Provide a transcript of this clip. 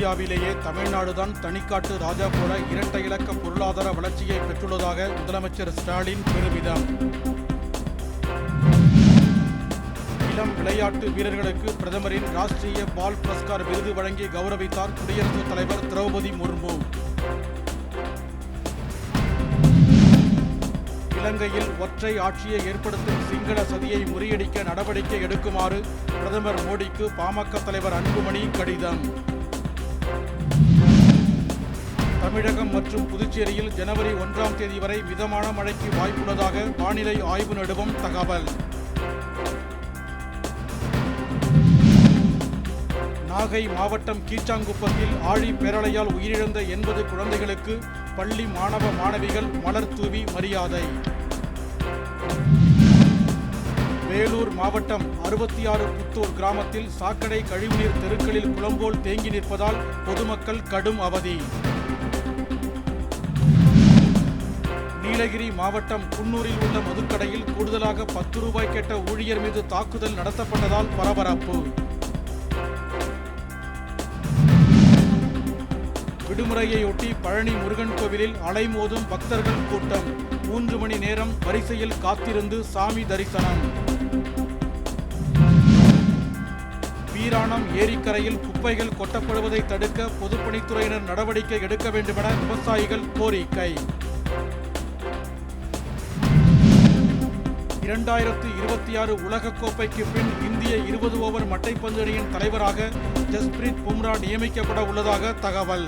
இந்தியாவிலேயே தமிழ்நாடுதான் தனிக்காட்டு ராஜா போல இரட்டை இலக்க பொருளாதார வளர்ச்சியை பெற்றுள்ளதாக முதலமைச்சர் ஸ்டாலின் பெருமிதம். இளம் விளையாட்டு வீரர்களுக்கு பிரதமரின் ராஷ்டிரிய பால் புரஸ்கார் விருது வழங்கி கௌரவித்தார் குடியரசுத் தலைவர் திரௌபதி முர்மு. இலங்கையில் ஒற்றை ஆட்சியை ஏற்படுத்தும் சிங்கள சதியை முறியடிக்க நடவடிக்கை எடுக்குமாறு பிரதமர் மோடிக்கு பாமக தலைவர் அன்புமணி கடிதம். தமிழகம் மற்றும் புதுச்சேரியில் ஜனவரி ஒன்றாம் தேதி வரை மிதமான மழைக்கு வாய்ப்புள்ளதாக வானிலை ஆய்வு நடுவம் தகவல். நாகை மாவட்டம் கீச்சாங்குப்பத்தில் ஆழி பேரலையால் உயிரிழந்த எண்பது குழந்தைகளுக்கு பள்ளி மாணவ மாணவிகள் மலர் தூவி மரியாதை. வேலூர் மாவட்டம் அறுபத்தி ஆறு புத்தூர் கிராமத்தில் சாக்கடை கழிவுநீர் தெருக்களில் குளம்போல் தேங்கி நிற்பதால் பொதுமக்கள் கடும் அவதி. நீலகிரி மாவட்டம் குன்னூரில் உள்ள மதுக்கடையில் கூடுதலாக பத்து ரூபாய் கேட்ட ஊழியர் மீது தாக்குதல் நடத்தப்பட்டதால் பரபரப்பு. விடுமுறையொட்டி பழனி முருகன் கோவிலில் அலைமோதும் பக்தர்கள் கூட்டம். மூன்று மணி நேரம் வரிசையில் காத்திருந்து சாமி தரிசனம். வீராணம் ஏரிக்கரையில் குப்பைகள் கொட்டப்படுவதை தடுக்க பொதுப்பணித்துறையினர் நடவடிக்கை எடுக்க வேண்டுமென விவசாயிகள் கோரிக்கை. இரண்டாயிரத்து இருபத்தி ஆறு உலகக்கோப்பைக்கு பின் இந்திய இருபது ஓவர் மட்டைப்பந்து அணியின் தலைவராக ஜஸ்பிரீத் பும்ரா நியமிக்கப்பட உள்ளதாக தகவல்.